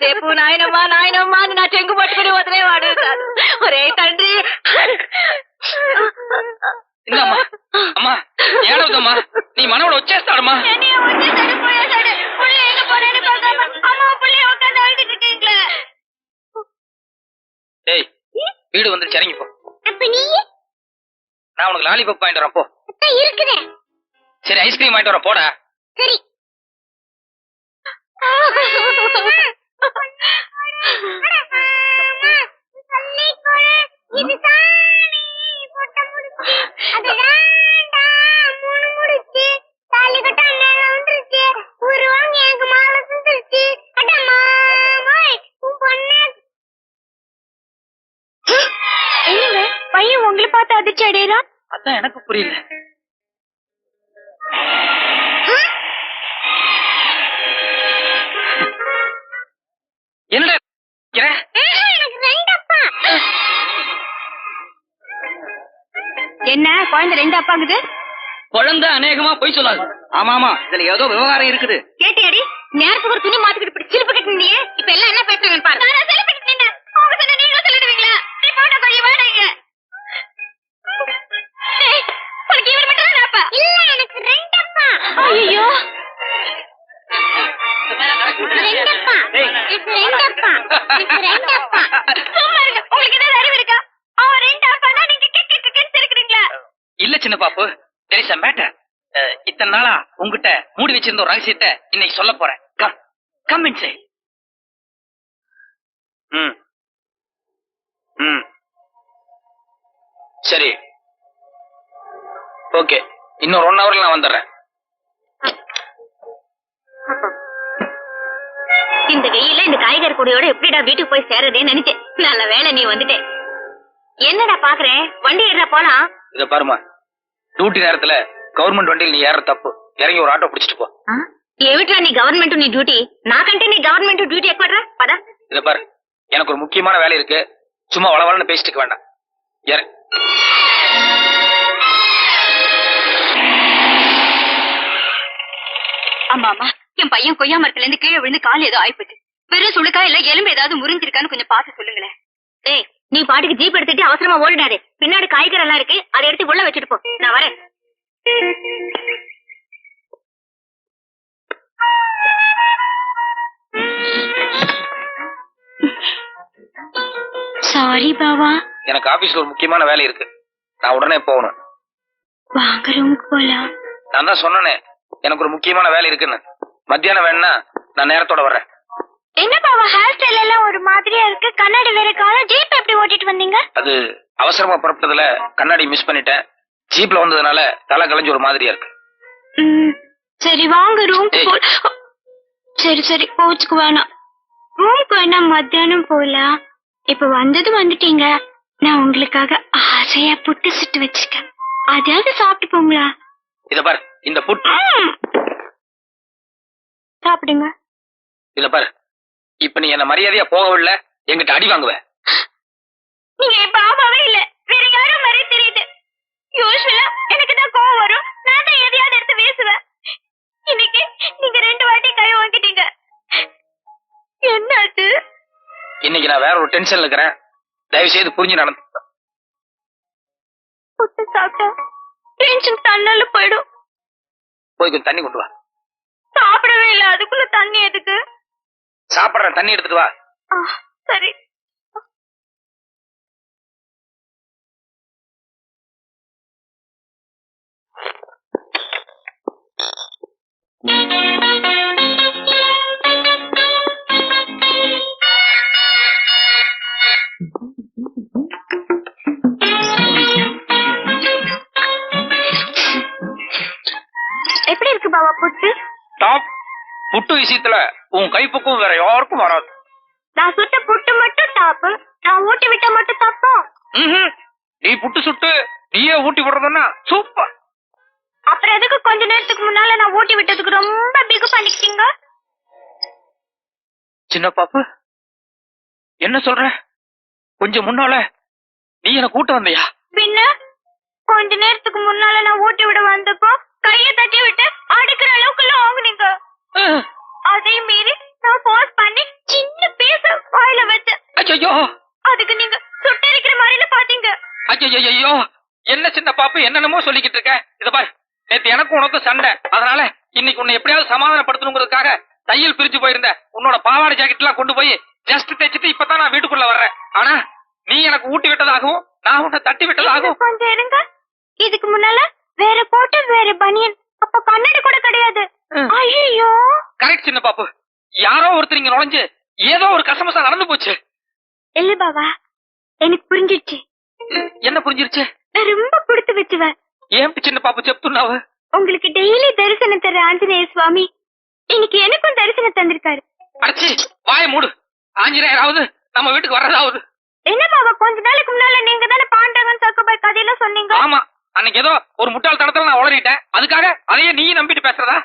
ఎంతసేపు నాయనమ్మా నాయనమ్మా అని నా చెంగు పట్టుకుని వదిలేవాడు కాదు ఒరే తండ్రి ఇందమ్మా అమ్మా ఏడవదమ్మా నీ మనవడు వచ్చేస్తాడమ్మా என்னைய வந்து சரி போயாசாடு புள்ள எங்க போறேன்னு பார்க்காம அம்மா புள்ளைய உட்காந்து அழுதுட்டு இருக்கீங்களே டேய் வீடு வந்துருச்சு இறங்கி போ அப்ப நீ நான் உனக்கு லாலிபப் வாங்கிட்டு வரேன் போ இருக்கிறேன் சரி ஐஸ்கிரீம் வாங்கிட்டு வரேன் போடா சரி பையன் உங்களை பார்த்து அதிர்ச்சி அடையறான்? அதான் எனக்கு புரியல. குழந்தை அப்பாங்குது? குழந்தை அநேகமா போய் சொல்லாது. ஆமா ஆமா இதுல ஏதோ விவகாரம் இருக்குது. சின்ன பாப்பு. தெர் இஸ் மேட்டர் இத்தனை நாளா உங்ககிட்ட மூடி வச்சிருந்த ஒரு ரகசியத்தை இன்னைக்கு சொல்ல போறேன். கம் கம் இன் சை ம். ம். சரி. ஓகே இன்னொரு ஒன் ஹவர்ல நான் வந்துடுறேன். இந்த வெயில இந்த காய்கறி கூடையோட எப்படிடா வீட்டுக்கு போய் சேரதேன்னு நினைச்சேன். நல்ல வேலை நீ வந்துட்டே. என்னடா பாக்குறேன் வண்டி ஏறா போலாம். இத பாருமா டியூட்டி நேரத்துல கவர்மெண்ட் வண்டியில் நீ ஏற தப்பு இறங்கி ஒரு ஆட்டோ பிடிச்சிட்டு போ ఏమిట్రా నీ గవర్నమెంట్ నీ డ్యూటీ నాకంటే నీ గవర్నమెంట్ డ్యూటీ ఎక్కువరా పదా இத பாரு எனக்கு ஒரு முக்கியமான வேலை இருக்கு சும்மா வளவளன்னு பேசிட்டு இருக்க வேண்டாம் இற- ஆமா ஆமா என் பையன் கொய்யா மரத்துல இருந்து கீழே விழுந்து கால் ஏதோ ஆயிப்போச்சு வெறும் சுளுக்கா இல்ல எலும்பு ஏதாவது முறிஞ்சிருக்கான்னு கொஞ்சம் பார்த்து சொல்லுங்களேன் ஏய் நீ பாட்டுக்கு ஜீப் எடுத்துட்டு அவசரமா ஓடிடாதே. பின்னாடி காய்கறி எல்லாம் இருக்கு. அதை எடுத்து உள்ள வச்சுட்டு போ. நான் வரேன். சாரி பாவா எனக்கு ஆபீஸ்ல ஒரு முக்கியமான வேலை இருக்கு. நான் உடனே போகணும். வாங்க ரூமுக்கு போலாம். நான் தான் சொன்னனே எனக்கு ஒரு முக்கியமான வேலை இருக்குன்னு. மத்தியானம் வேணா நான் நேரத்தோட வர்றேன். என்ன பாவா ஹேர் ஸ்டைல் எல்லாம் ஒரு மாதிரியா இருக்கு. கண்ணாடி வேற காணும். ஜீப் எப்படி ஓட்டிட்டு வந்தீங்க? அது அவசரமா புறப்பட்டதுல கண்ணாடி மிஸ் பண்ணிட்டேன். ஜீப்ல வந்ததுனால தலை கலைஞ்சு ஒரு மாதிரியா இருக்கு. ம், சரி வாங்க ரூமுக்கு ஏய். போ சரி சரி கோச்சுக்கு வேணாம். ரூமுக்கு வேணா மத்தியானம் போலாம் இப்ப வந்தது வந்துட்டீங்க. நான் உங்களுக்காக ஆசையா புட்டு சுட்டு வச்சிருக்கேன். அதையாவது சாப்பிட்டு போங்களா? இத பாரு இந்த புட்டு. ம். சாப்பிடுங்க. இத பாரு. இப்ப நீ என்ன மரியாதையா போகவில்லை என்கிட்ட அடி வாங்குவ. நீங்க இப்ப ஆமாவே இல்ல. வேற யாரோ மாதிரி தெரியுது. யூஸ்வலா எனக்கு தான் கோவம் வரும். நான் தான் எதையாவது எடுத்து பேசுவேன் இன்னைக்கு நீங்க ரெண்டு வாட்டி கை வாங்கிட்டீங்க என்னாச்சு? இன்னைக்கு நான் வேற ஒரு டென்ஷன்ல இருக்கிறேன். தயவு செய்து புரிஞ்சு நடந்து. புட்டு சாப்பிட்டா டென்ஷன் தன்னால போயிடும். போய் கொஞ்சம் தண்ணி கொண்டு வா. சாப்பிடவே இல்ல. அதுக்குள்ள தண்ணி எதுக்கு? சாப்பிடுற தண்ணி எடுத்துட்டு வா. சரி. எப்படி இருக்கு பாபா புட்டு? டாப் புட்டு விஷயத்துல உன் கைப்பக்கம் வேற யாருக்கும் வராது. நான் சுட்ட புட்டு மட்டும் டாப்பு நான் ஊட்டி விட்ட மட்டும் தப்பா ம்ஹும். நீ புட்டு சுட்டு நீயே ஊட்டி விடுறதுன்னா சூப்பர் அப்புறம் எதுக்கு கொஞ்ச நேரத்துக்கு முன்னால நான் ஊட்டி விட்டதுக்கு ரொம்ப பிகு பண்ணிக்கிட்டீங்க சின்ன பாப்பு என்ன சொல்ற? கொஞ்சம் முன்னால நீ என்ன கூட்ட வந்தியா? பின்ன கொஞ்ச நேரத்துக்கு முன்னால நான் ஊட்டி விட வந்தப்போ கைய தட்டி விட்டு அடுக்கிற அளவுக்கு எல்லாம் ஆகுனீங்க. அதே மீறி நான் போஸ்ட் பண்ணி சின்ன ஐயோ அதுக்கு நீங்க சுட்டரிக்கிற மாதிரில பாத்தீங்க. ஐயோ என்ன சின்ன பாப்பு என்னென்னமோ சொல்லிக்கிட்டு இருக்க. இத பாரு நேத்து எனக்கும் உனக்கும் சண்டை. அதனால இன்னைக்கு உன்னை எப்படியாவது சமாதானப்படுத்தணுங்கிறதுக்காக தையல் பிரிச்சு போயிருந்த. உன்னோட பாவாடை ஜாக்கெட் எல்லாம் கொண்டு போய் ஜஸ்ட் தைச்சிட்டு இப்பதான் நான் வீட்டுக்குள்ள வர்றேன். ஆனா நீ எனக்கு ஊட்டி விட்டதாகவும் நான் உன்னை தட்டி விட்டதாகவும். கொஞ்சம் இருங்க இதுக்கு முன்னால வேற போட்டு வேற பனியன். அப்ப கண்ணாடி கூட கிடையாது. ஐயோ கரெக்ட் சின்ன பாப்பு யாரோ ஒருத்தர் இங்க நுழைஞ்சு ஏதோ ஒரு கசமசா நடந்து போச்சு இல்ல பாபா எனக்கு புரிஞ்சிடுச்சு என்ன புரிஞ்சிருச்சு நான் ரொம்ப கொடுத்து வச்சுவேன் ஏன் சின்ன பாப்பு చెప్తున్నావు உங்களுக்கு டெய்லி தரிசனம் தர ஆஞ்சநேய சுவாமி இன்னைக்கு எனக்கும் தரிசனம் தந்திருக்காரு அடச்சி வாய மூடு ஆஞ்சநேயராவது நம்ம வீட்டுக்கு வர்றதாவது என்ன பாபா கொஞ்ச நாளைக்கு முன்னால நீங்க தானே பாண்டவன் சக்கபாய் கதையெல்லாம் சொன்னீங்க ஆமா அன்னைக்கு ஏதோ ஒரு முட்டாள்தனத்துல நான் உளறிட்டேன் அதுக்காக அதையே நீ நம்பிட்டு பேசுறதா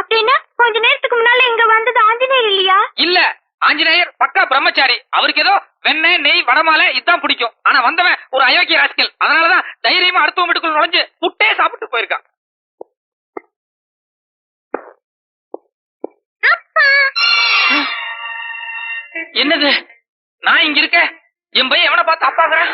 அப்படின்னா கொஞ்ச நேரத்துக்கு முன்னால இங்க வந்தது ஆஞ்சநேயர் இல்லையா? இல்ல ஆஞ்சநேயர் பக்கா பிரம்மச்சாரி. அவருக்கு ஏதோ வெண்ணெய் நெய் வடமாலை இதான் பிடிக்கும். ஆனா வந்தவன் ஒரு அயோக்கிய ராசிக்கல் அதனாலதான் தைரியமா அடுத்த வீட்டுக்குள்ள நுழைஞ்சு புட்டே சாப்பிட்டு போயிருக்கான். என்னது? நான் இங்க இருக்க என் பையன் எவனை பார்த்து அப்பாக்குறேன்?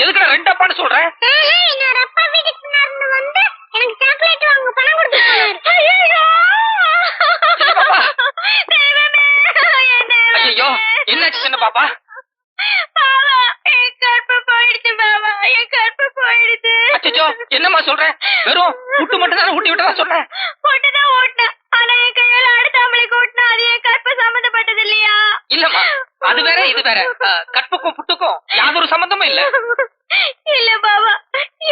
எதுக்குடா ரெண்டு அப்பான்னு சொல்றேன் என்னோட அப்பா வீட்டுக்கு நடந்து வந்து எனக்கு சாக்லேட் வாங்க பணம் கொடுத்து ஐயோ என்னாச்சு சின்ன பாப்பா? பாவா என் கற்பு போயிடுச்சு பாவா என் கற்பு போயிடுச்சு. அச்சோ என்னம்மா சொல்றேன் வெறும் புட்டு மட்டும் தானே ஊட்டி விட்டதா சொல்றேன் போட்டுதான் ஓட்டினேன். ஆனா என் கையால அடுத்த ஓட்டினா அது என் கற்பு சம்பந்தப்பட்டது இல்லையா? இல்லம்மா அது வேற இது வேற. கற்புக்கும் புட்டுக்கும் யாதொரு சம்பந்தமும் இல்ல. இல்ல பாபா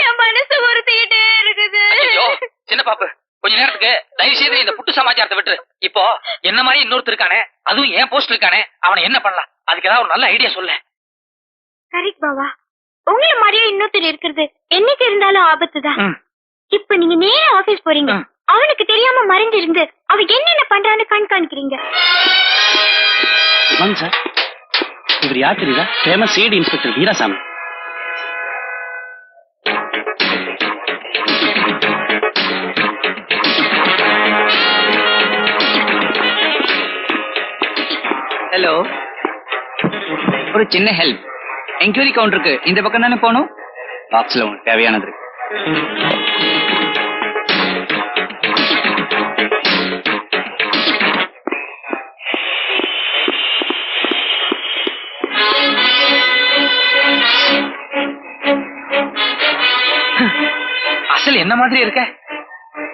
என் மனசு உறுத்திக்கிட்டே இருக்குது. ஐயோ சின்ன பாப்பு கொஞ்ச நேரத்துக்கு தயவு செய்து இந்த புட்டு சமாச்சாரத்தை விட்டுரு. இப்போ என்ன மாதிரி இன்னொருத்தர் இருக்கானே அதுவும் என் போஸ்ட் இருக்கானே அவனை என்ன பண்ணலாம்? அதுக்கு ஏதாவது ஒரு நல்ல ஐடியா சொல்ல. கரெக்ட் பாபா உங்களை மாதிரியே இன்னொருத்தர் இருக்கிறது என்னைக்கு இருந்தாலும் ஆபத்து தான். இப்ப நீங்க நேரா ஆபீஸ் போறீங்க. அவனுக்கு தெரியாம மறைஞ்சிருந்து அவ என்னென்ன பண்றான்னு கண்காணிக்கிறீங்க. வாங்க சார் இவர் யார் தெரியுதா? Famous CID inspector Veerasamy. Hello ஒரு சின்ன ஹெல்ப் என்கொயரி கவுண்டருக்கு இந்த பக்கம் தானே போகணும்? பாக்ஸ்ல உங்களுக்கு தேவையானது இருக்கு. அசல் என்ன மாதிரி இருக்க?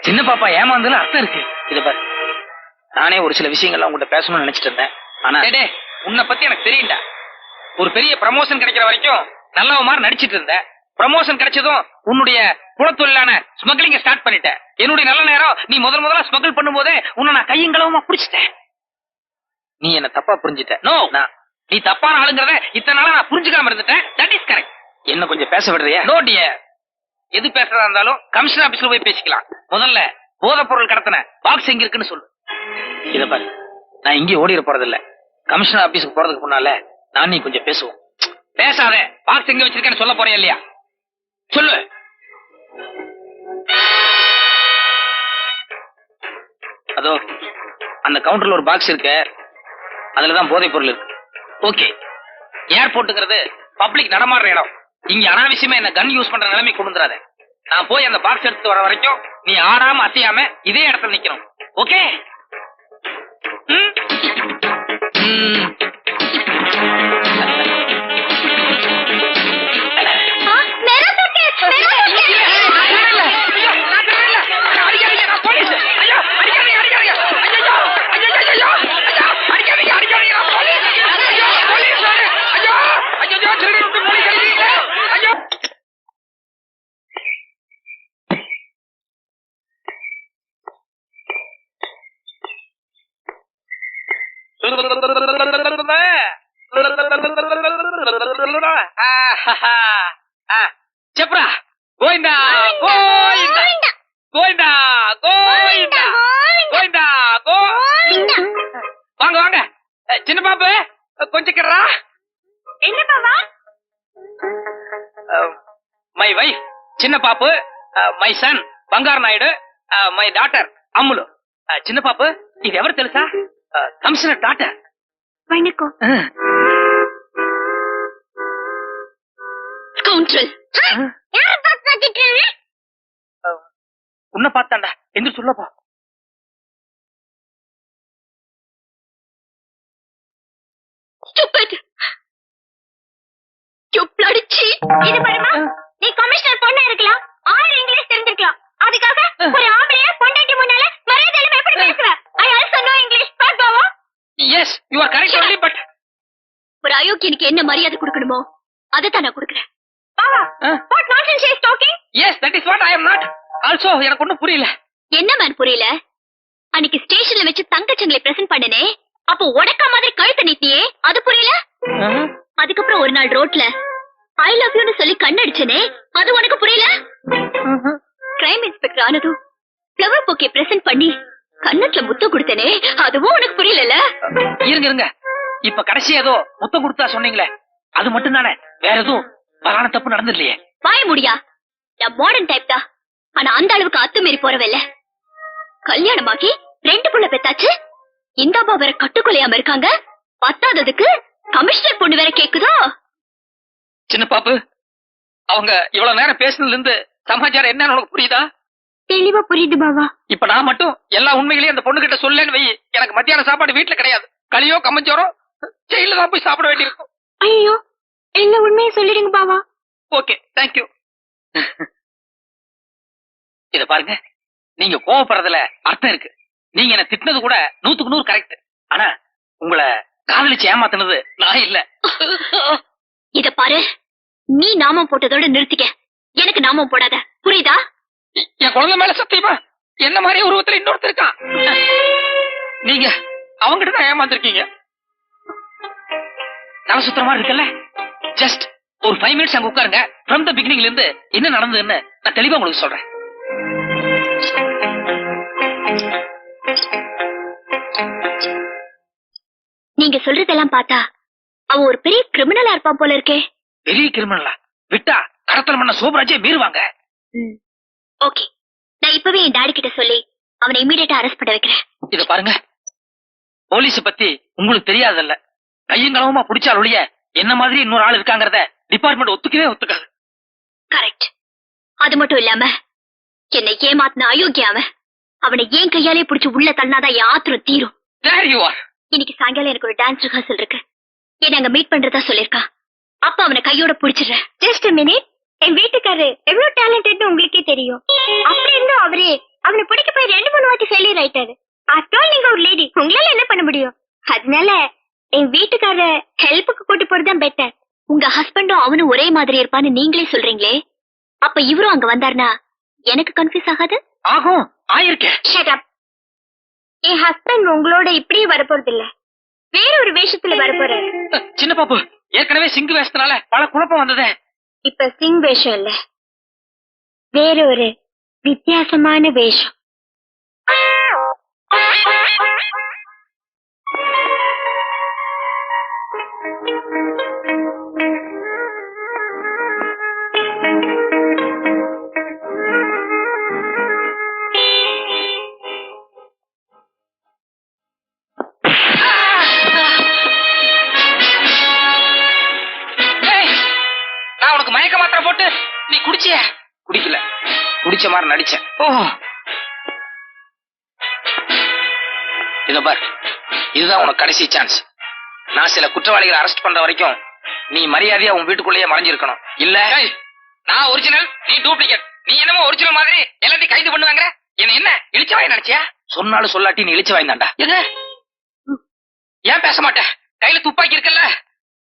சின்ன பாப்பா ஏமாந்ததுல அர்த்தம் இருக்கு. இது பாரு. நானே ஒரு சில விஷயங்கள்லாம் உங்கள்கிட்ட பேசணும்னு நினைச்சிட்டு இருந்தேன். ஆனா டேய், உன்னை பத்தி எனக்கு தெரியும்டா ஒரு பெரிய ப்ரமோஷன் கிடைக்கிற வரைக்கும் நல்லவ மாதிரி நடிச்சிட்டு இருந்த. ப்ரமோஷன் கிடைச்சதும் உன்னுடைய குலத்தொழிலான ஸ்மக்லிங்க ஸ்டார்ட் பண்ணிட்ட. என்னுடைய நல்ல நேரம் நீ முதல் முதல்ல ஸ்மகிள் பண்ணும்போதே உன்னை நான் கையங்களவமா புடிச்சிட்டேன். நீ என்ன தப்பா புரிஞ்சிட்ட. நோ நான் நீ தப்பான ஆளுங்கிறத இத்தனை நாளா நான் புரிஞ்சுக்காம இருந்துட்டேன். தட் இஸ் கரெக்ட் என்ன கொஞ்சம் பேச விடுறியா? நோ டியர் எது பேசுறதா இருந்தாலும் கமிஷன் ஆபீஸ்ல போய் பேசிக்கலாம். முதல்ல போதைப் பொருள் கடத்தின பாக்ஸ் எங்க இருக்குன்னு சொல்லு. இத பாரு. நான் இங்கே ஓடிட போறது கமிஷனர் ஆபீஸ்க்கு போறதுக்கு முன்னால நான் நீ கொஞ்சம் பேசுவோம். பேசாத பாக்ஸ் எங்க வச்சிருக்கேன்னு சொல்ல போறேன் இல்லையா? சொல்லு. அதோ அந்த கவுண்டர்ல ஒரு பாக்ஸ் இருக்கு. அதுலதான் போதைப் பொருள் இருக்கு. ஓகே ஏர்போர்ட்டுங்கிறது பப்ளிக் நடமாடுற இடம். இங்க அனாவசியமா என்ன கன் யூஸ் பண்ற நிலைமை கொண்டு நான் போய் அந்த பாக்ஸ் எடுத்து வர வரைக்கும் நீ ஆடாம அசையாம இதே இடத்துல நிக்கணும். ஓகே ம். చెప్పురా గోయిందా గోయిందా గోయిందా గోయిందా గోయిందా గో வாங்க வாங்க அஹ், சின்ன பாப்பு கொஞ்சம் கிடறா என்ன பாவா மை வைஃப் சின்ன பாப்பு my son Bangaru Naidu my daughter Ammulu Uh, చిన్న పాపు ఇది ఎవరు తెలుసా கமிஷனர் டாக்டர். வணக்கம் கவுண்டல் யார பார்த்து பாத்துட்டு உன்னை பார்த்தாண்டா. எந்திரிச்சு உள்ள இது பண்ணுமா நீ கமிஷனர் பொண்ணா இருக்கலாம். ஆயிரம் இங்கிலீஷ் தெரிஞ்சிருக்கலாம். அதுக்காக ஒரு ஆம்பளையா பொண்டாட்டி முன்னால மரியாதையில எப்படி பேசுவ? I also know English yes you are correct only but ஒரு அயோக்கியனுக்கு என்ன மரியாதை கொடுக்கணுமோ அதை தான் நான் கொடுக்குறேன். பாவா what nonsense is talking yes that is what I am not also எனக்கு ஒண்ணும் புரியல. என்ன மேன் புரியல? அன்னைக்கு ஸ்டேஷன்ல வச்சு தங்கச்சங்களை பிரசன்ட் பண்ணனே அப்போ உடக்க மாதிரி கழுத்த நீட்டியே அது புரியல? அதுக்கப்புறம் ஒரு நாள் ரோட்ல ஐ லவ் யூன்னு சொல்லி கண்ணடிச்சனே அது உனக்கு புரியல? கிரைம் இன்ஸ்பெக்டர் ஆனதும் ஃப்ளவர் பொக்கே பிரசன்ட் பண்ணி கண்ணத்துல முத்தம் கொடுத்தனே அதுவும் உனக்கு புரியல இருங்க இருங்க. இப்ப கடைசி ஏதோ முத்தம் கொடுத்தா சொன்னீங்களே அது மட்டும் தானே வேற எதுவும் பலான தப்பு நடந்துடலையே வாய முடியா? நான் மாடர்ன் டைப் தான். ஆனா அந்த அளவுக்கு அத்துமீறி போறவில்ல. கல்யாணமாக்கி ரெண்டு புள்ள பெத்தாச்சு. இந்த அம்மா வேற கட்டுக்கொலையாம இருக்காங்க. பத்தாததுக்கு கமிஷனர் பொண்ணு வேற கேக்குதோ? சின்ன பாப்பு அவங்க இவ்வளவு நேரம் பேசுனதுல இருந்து சமாச்சாரம் என்னன்னு உனக்கு புரியுதா? தெளிவா புரியுது பாவா. இப்ப நான் மட்டும் எல்லா உண்மைகளையும் அந்த பொண்ணு கிட்ட சொல்லேன்னு வை. எனக்கு மத்தியான சாப்பாடு வீட்டுல கிடையாது. களியோ கம்மஞ்சோரோ ஜெயில தான் போய் சாப்பிட வேண்டியிருக்கும். ஐயோ என்ன உண்மையை சொல்லிடுங்க பாவா. ஓகே தேங்க்யூ இத பாருங்க. நீங்க கோவப்படுறதுல அர்த்தம் இருக்கு. நீங்க என்ன திட்டினது கூட நூத்துக்கு நூறு கரெக்ட் ஆனா உங்களை காதலிச்சு ஏமாத்துனது நான் இல்ல. இத பாரு. நீ நாமம் போட்டதோட நிறுத்திக்க. எனக்கு நாமம் போடாத. புரியுதா? என் குழந்தை மேல சத்தியமா என்ன மாதிரி உருவத்துல இன்னொருத்தர் இருக்கான்? நீங்க அவங்கிட்ட தான் ஏமாத்திருக்கீங்க தலை சுத்துற மாதிரி இருக்குல்ல? ஜஸ்ட் ஒரு ஃபைவ் மினிட்ஸ் அங்க உட்காருங்க. ஃப்ரம் த பிகினிங்ல இருந்து என்ன நடந்ததுன்னு நான் தெளிவா உங்களுக்கு சொல்றேன். நீங்க சொல்றதெல்லாம் பார்த்தா அவன் ஒரு பெரிய கிரிமினலா இருப்பான் போல இருக்கே. பெரிய கிரிமினலா விட்டா கடத்தல் பண்ண சோபராஜே மீறுவாங்க. ஓகே. நான் இப்பவே என் டாடி கிட்ட சொல்லி அவனை இமீடியட்டா அரெஸ்ட் பண்ண வைக்கிறேன். இத பாருங்க. போலீஸ பத்தி உங்களுக்கு தெரியாதல்ல. கையங்களவுமா பிடிச்சால் ஒழிய என்ன மாதிரி இன்னொரு ஆள் இருக்காங்கறத டிபார்ட்மெண்ட் ஒத்துக்கவே ஒத்துக்காது. கரெக்ட் அது மட்டும் இல்லாம என்னை ஏமாத்தின அயோக்கிய அவன் அவனை ஏன் கையாலே பிடிச்சு உள்ள தள்ளினாதான் என் ஆத்திரம் தீரும். தேர் யூ ஆர் இன்னைக்கு சாயங்காலம் எனக்கு ஒரு டான்ஸ் ரிஹர்சல் இருக்கு. என்ன அங்க மீட் பண்றதா சொல்லிருக்கான் அப்ப அவனை கையோட புடிச்சிடுறேன். ஜஸ்ட் மினிட் என் வீட்டுக்காரரு எவ்வளவு டேலண்டட்னு உங்களுக்கே தெரியும். அப்படி இருந்தும் அவரே அவனை பிடிக்க போய் ரெண்டு மூணு வாட்டி ஃபெயிலியர் ஆயிட்டாரு. ஆஃப்டர் நீங்க ஒரு லேடி உங்களால என்ன பண்ண முடியும்? அதனால என் வீட்டுக்காரர ஹெல்ப்புக்கு கூட்டு போறதுதான் பெட்டர் உங்க ஹஸ்பண்டும் அவனும் ஒரே மாதிரி இருப்பான்னு நீங்களே சொல்றீங்களே? அப்ப இவரும் அங்க வந்தாருனா எனக்கு கன்ஃபியூஸ் ஆகாது? ஆகும். ஆயிருக்கேன். என் ஹஸ்பண்ட் உங்களோட இப்படியே வரப்போறது இல்ல வேற ஒரு வேஷத்துல வரப்போறாரு. சின்ன பாப்பு ஏற்கனவே சிங்கு வேஷத்தினால பல குழப்பம் வந்ததே. இப்ப சிங் வேஷம் இல்ல வேற ஒரு வித்தியாசமான வேஷம் Thank you. நீ குடிச்சிய? குடிக்கல. குடிச்ச மாதிரி நடிச்சேன். ஓ. இத பார். இதுதான் உனக்கு கடைசி சான்ஸ் நான் சில குற்றவாளிகளை அரெஸ்ட் பண்ற வரைக்கும் நீ மரியாதையா உன் வீட்டுக்குள்ளேயே மறைஞ்சிருக்கணும். இல்ல? நான் ஒரிஜினல் நீ டூப்ளிகேட் நீ என்னமோ ஒரிஜினல் மாதிரி எல்லாத்தையும் கைது பண்ணுவாங்க என்ன என்ன இழிச்சவாய் நினைச்சியா? சொன்னாலும் சொல்லாட்டி நீ இழிச்சவாய் தான்டா. எது ஏன் பேச மாட்டேன் கையில துப்பாக்கி இருக்குல்ல?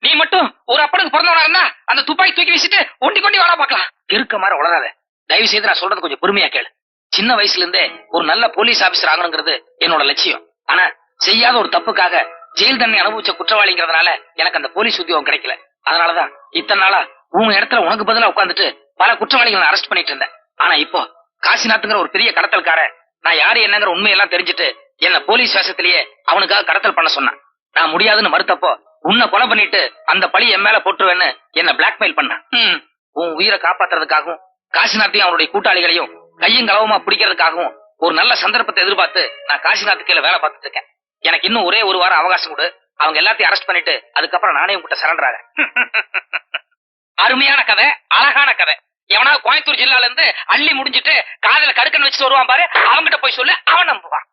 நீ மட்டும் ஒரு அப்பனுக்கு பிறந்தவனா இருந்தா அந்த துப்பாக்கி தூக்கி வீசிட்டு ஒண்டி கொண்டி வாழ பார்க்கலாம். இருக்க மாதிரி உளராத தயவு செய்து நான் சொல்றது கொஞ்சம் பொறுமையா கேளு. சின்ன வயசுல இருந்தே ஒரு நல்ல போலீஸ் ஆபீசர் ஆகணுங்கிறது என்னோட லட்சியம். ஆனா செய்யாத ஒரு தப்புக்காக ஜெயில் தண்டனை அனுபவிச்ச குற்றவாளிங்கிறதுனால எனக்கு அந்த போலீஸ் உத்தியோகம் கிடைக்கல. அதனாலதான் இத்தனை நாளா உன் இடத்துல உனக்கு பதிலா உட்காந்துட்டு பல குற்றவாளிகளை அரெஸ்ட் பண்ணிட்டு இருந்தேன். ஆனா இப்போ காசிநாத்துங்கிற ஒரு பெரிய கடத்தல்கார நான் யாரு என்னங்கிற உண்மையெல்லாம் தெரிஞ்சுட்டு என்ன போலீஸ் வேஷத்திலேயே அவனுக்காக கடத்தல் பண்ண சொன்னான். நான் முடியாதுன்னு மறுத்தப்போ உன்னை கொலை பண்ணிட்டு அந்த பழி என் மேல போட்டுருவேன்னு என்ன பிளாக்மெயில் பண்ணான் ஹம். உன் உயிரை காப்பாத்துறதுக்காகவும் காசிநாத்தையும் அவருடைய கூட்டாளிகளையும் கையும் களவுமா பிடிக்கிறதுக்காகவும் ஒரு நல்ல சந்தர்ப்பத்தை எதிர்பார்த்து நான் காசிநாத்து கீழே வேலை பார்த்துட்டு இருக்கேன். எனக்கு இன்னும் ஒரே ஒரு வாரம் அவகாசம் கொடு. அவங்க எல்லாத்தையும் அரெஸ்ட் பண்ணிட்டு அதுக்கப்புறம் நானே உங்ககிட்ட சரண்டர் ஆகிறேன் அருமையான கதை அழகான கதை. எவனாவது கோயம்புத்தூர் ஜில்லால இருந்து அள்ளி முடிஞ்சிட்டு காதல கடுக்கன் வச்சுட்டு வருவான் பாரு. அவன்கிட்ட போய் சொல்லு அவன் நம்புவான்.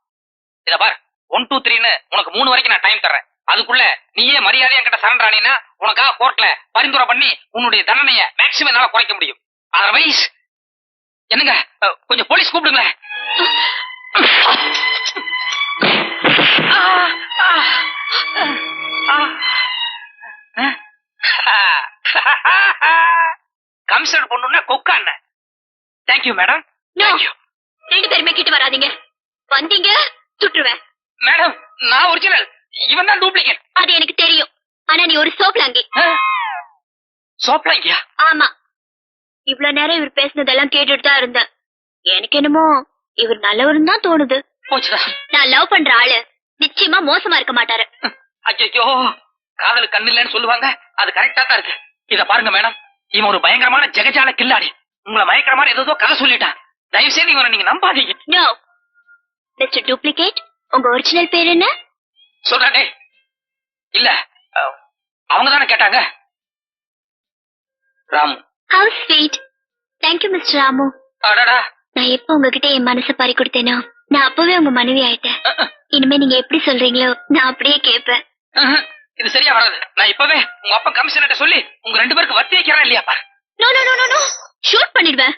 இத பாரு ஒன் டூ த்ரீன்னு உனக்கு மூணு வரைக்கும் நான் டைம் தர்றேன். அதுக்குள்ள நீயே மரியாதை என்கிட்ட சரண்டர் ஆனீன்னா உனக்காக கோர்ட்ல பரிந்துரை பண்ணி உன்னுடைய தண்டனைய மேக்சிமம் என்னால குறைக்க முடியும். அதர்வைஸ் என்னங்க? கொஞ்சம் போலீஸ் கூப்பிடுங்களேன் கம்சர் பொண்ணுன்னா கொக்கா என்ன? Thank you madam No. ரெண்டு பேருமே கிட்ட வராதீங்க. வந்தீங்க சுட்டுருவேன் மேடம் நான் ஒரிஜினல் இவன் தான் டூப்ளிகேட் அது எனக்கு தெரியும். ஆனா நீ ஒரு சோப்லாங்கி சோப்லாங்கியா ஆமா. இவ்வளவு நேரம் இவர் பேசினதெல்லாம் கேட்டுட்டு தான் இருந்தேன். எனக்கு என்னமோ இவர் நல்லவருன்னு தான் தோணுது. நான் லவ் பண்ற ஆளு. நிச்சயமா மோசமா இருக்க மாட்டாரு. ஐயோ காதல் கண்ணு இல்லைன்னு சொல்லுவாங்க. அது கரெக்டா தான் இருக்கு. இத பாருங்க மேடம் இவன் ஒரு பயங்கரமான ஜெகஜால கில்லாடி. உங்களை மயக்கிற மாதிரி ஏதோ கதை சொல்லிட்டான். தயவு செய்து இவனை நீங்க நம்பாதீங்க. மிஸ்டர் டூப்ளிகேட் உங்க ஒரிஜினல் பேர் என்ன? சொல்றானே? இல்ல அவங்க தானே கேட்டாங்க? Ramu. How sweet thank you mister Ramu அடடா. நான் எப்ப உங்ககிட்ட என் மனசை பறி கொடுத்தேனோ நான் அப்பவே உங்க மனைவி ஆயிட்டேன். இனிமே நீங்க எப்படி சொல்றீங்களோ நான் அப்படியே கேட்பேன். இது சரியா வராது. நான் இப்பவே உங்க அப்பா கமிஷனர்ட்ட சொல்லி உங்க ரெண்டு பேருக்கு வத்தி வைக்கிறேன் இல்லையா பாரு. No no no no no shoot பண்ணிடுவேன்.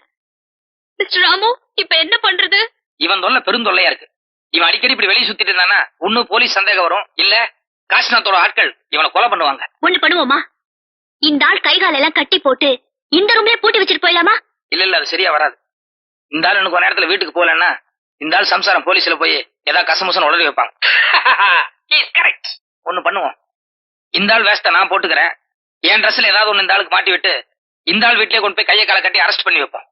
மிஸ்டர் ராமு இப்ப என்ன பண்றது? இவன் தொல்லை பெருந்தொல்லையா இருக்கு. இவன் அடிக்கடி இப்படி வெளியே சுத்திட்டு இருந்தானா ஒண்ணு போலீஸ் சந்தேகம் வரும். இல்ல காசிநாத்தோட ஆட்கள் இவனை கொலை பண்ணுவாங்க. ஒண்ணு பண்ணுவோமா? இந்த ஆள் கை கால் எல்லாம் கட்டி போட்டு இந்த ரூம்லயே பூட்டி வச்சுட்டு போயிடலாமா? இல்ல இல்ல அது சரியா வராது. இந்த ஆள் எனக்கு ஒரு நேரத்துல வீட்டுக்கு போகலன்னா இந்த ஆள் சம்சாரம் போலீஸ்ல போய் ஏதாவது கசமுசன் உடனே வைப்பாங்க. கரெக்ட் ஒண்ணு பண்ணுவோம். இந்த ஆள் வேஸ்ட நான் போட்டுக்கிறேன். என் ட்ரெஸ்ல ஏதாவது ஒண்ணு இந்த ஆளுக்கு மாட்டி விட்டு இந்த ஆள் வீட்லயே கொண்டு போய் கையை காலை கட்டி அரெஸ்ட் பண்ணி வைப்போம்.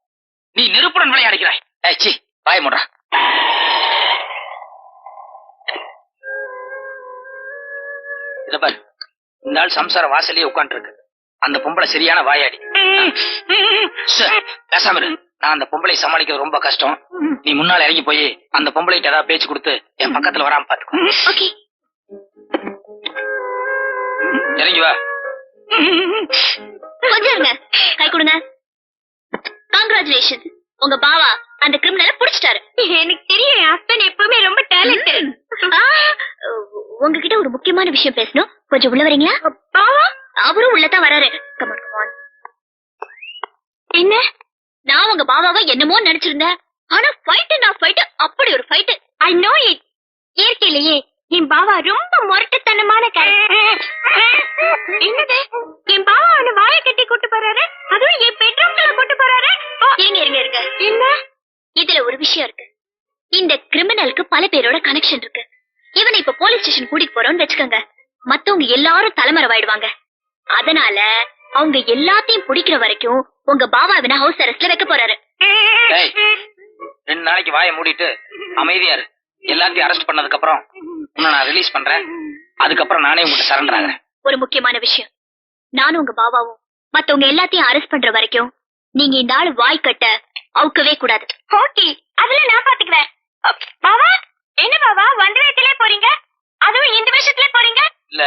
நீ நெருப்புடன் விளையாடுகிறாய். ஏய் சி பாய முடுறா இத பாரு. இந்த ஆள் சம்சார வாசலே உட்கார்ந்து இருக்கு அந்த பொம்பளை சரியான வாயாடி. பேசாம இரு. நான் அந்த பொம்பளை சமாளிக்கிறது ரொம்ப கஷ்டம். நீ முன்னால இறங்கி போய் அந்த பொம்பளைகிட்ட ஏதாவது பேச்சு கொடுத்து என் பக்கத்துல வராம பாத்துக்கோ. இறங்கி வா. கொஞ்சம் இருங்க. கை கொடுங்க. கங்க்ராச்சுலேஷன் உங்க பாவா அந்த கிரிமினலை புடிச்சிட்டாரு. எனக்கு தெரியும் என் ஹஸ்பண்ட் எப்பவுமே ரொம்ப டேலண்டட் உங்ககிட்ட ஒரு முக்கியமான விஷயம் பேசணும். கொஞ்சம் உள்ள வரீங்களா? பாவா? அவரும் உள்ளதான் வராரு. Come on. என்ன? நான் உங்க பாபாவை என்னமோ நினைச்சிருந்தேன். ஆனா ஃபைட் நான் ஃபைட் அப்படி ஒரு ஃபைட் ஐ நோ இட் இயற்கையிலேயே. என் பாவா ரொம்ப முரட்டுத்தனமான என்னது? என் பாவா அவன வாய கட்டி கூட்டு போறாரு? அதுவும் என் பெட்ரூம்குள்ள கூட்டு போறாரு? இருங்க இருங்க இருங்க. என்ன? இதுல ஒரு விஷயம் இருக்கு. இந்த கிரிமினலுக்கு பல பேரோட கனெக்ஷன் இருக்கு. இவனை இப்ப போலீஸ் ஸ்டேஷன் கூட்டிட்டு போறோம்னு வச்சுக்கோங்க. மத்தவங்க எல்லாரும் தலைமறைவாயிடுவாங்க. அதனால அவங்க எல்லாத்தையும் பிடிக்கிற வரைக்கும் உங்க பாவா இவனை ஹவுஸ் அரெஸ்ட்ல வைக்க போறாரு. டேய் ரெண்டு நாளைக்கு வாயை மூடிட்டு அமைதியா இரு. எல்லாத்தையும் அரெஸ்ட் பண்ணதுக்கு அப்புறம் உன்னை நான் ரிலீஸ் பண்றேன். அதுக்கப்புறம் நானே உங்ககிட்ட சரண்டர் ஆகிறேன். ஒரு முக்கியமான விஷயம். நானும் உங்க பாபாவும் மத்தவங்க எல்லாத்தையும் அரெஸ்ட் பண்ற வரைக்கும் நீங்க இந்த ஆள் வாய் கட்ட அவுக்கவே கூடாது. ஓகே அதுல நான் பாத்துக்கிறேன் பாபா என்ன பாபா வண்டவத்திலே போறீங்க? அதுவும் இந்த விஷயத்துல போறீங்க? இல்ல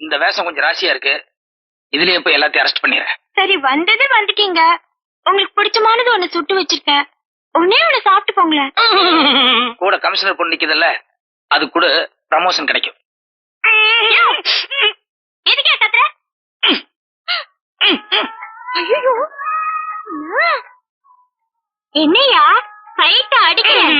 இந்த வேஷம் கொஞ்சம் ராசியா இருக்கு. இதுலயே போய் எல்லாத்தையும் அரெஸ்ட் பண்ணிடுறேன். சரி வந்தது வந்துட்டீங்க. உங்களுக்கு பிடிச்சமானது ஒண்ணு சுட்டு வச்சிருக்கேன். ஒன்னே ஒண்ணு சாப்பிட்டு போங்களேன். கூட கமிஷனர் பொண்ணு நிக்குதுல்ல? அது கூட ப்ரமோஷன் கிடைக்கும் என்னையா? ஃபைட்ட அடிக்கிறேன்.